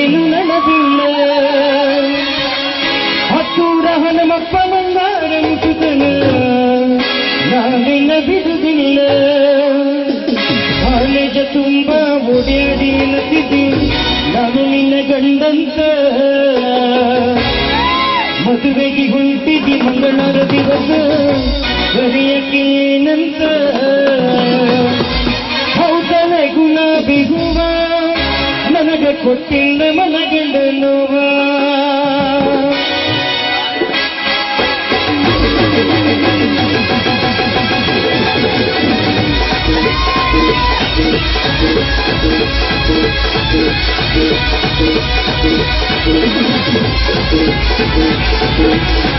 ಏನು ನನಗಿಲ್ಲ. ಹತ್ತೂರ ಹನುಮಪ್ಪ ಮಂಗಾರಂಕಿತನ ನಾನಿನ್ನ ಬಿಡುವುದಿಲ್ಲ ಕಾಲೇಜ ತುಂಬ ಓಡಾಡಿ ನತಿದ್ದಿ ನಾನು ನಿನ್ನ ಗಂಡಂತ. ಮದುವೆಗೆ ಹೊಂಟಿದ್ದಿ ಮಂಗಳವಾರ ದಿವಸ ಬರೆಯಕ್ಕೆ ಏನಂತ. ನನಗ ಕೊಟ್ಟಿಲ್ಲ ಮನಗಂಡ ನೋವ ಗುಲಾಬಿ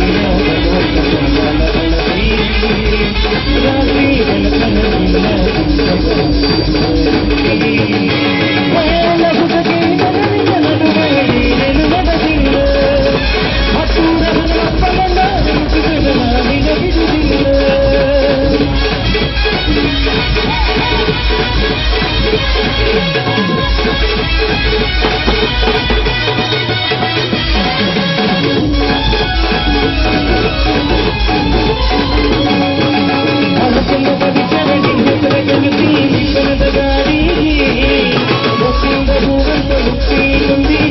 Thank you. feeling me.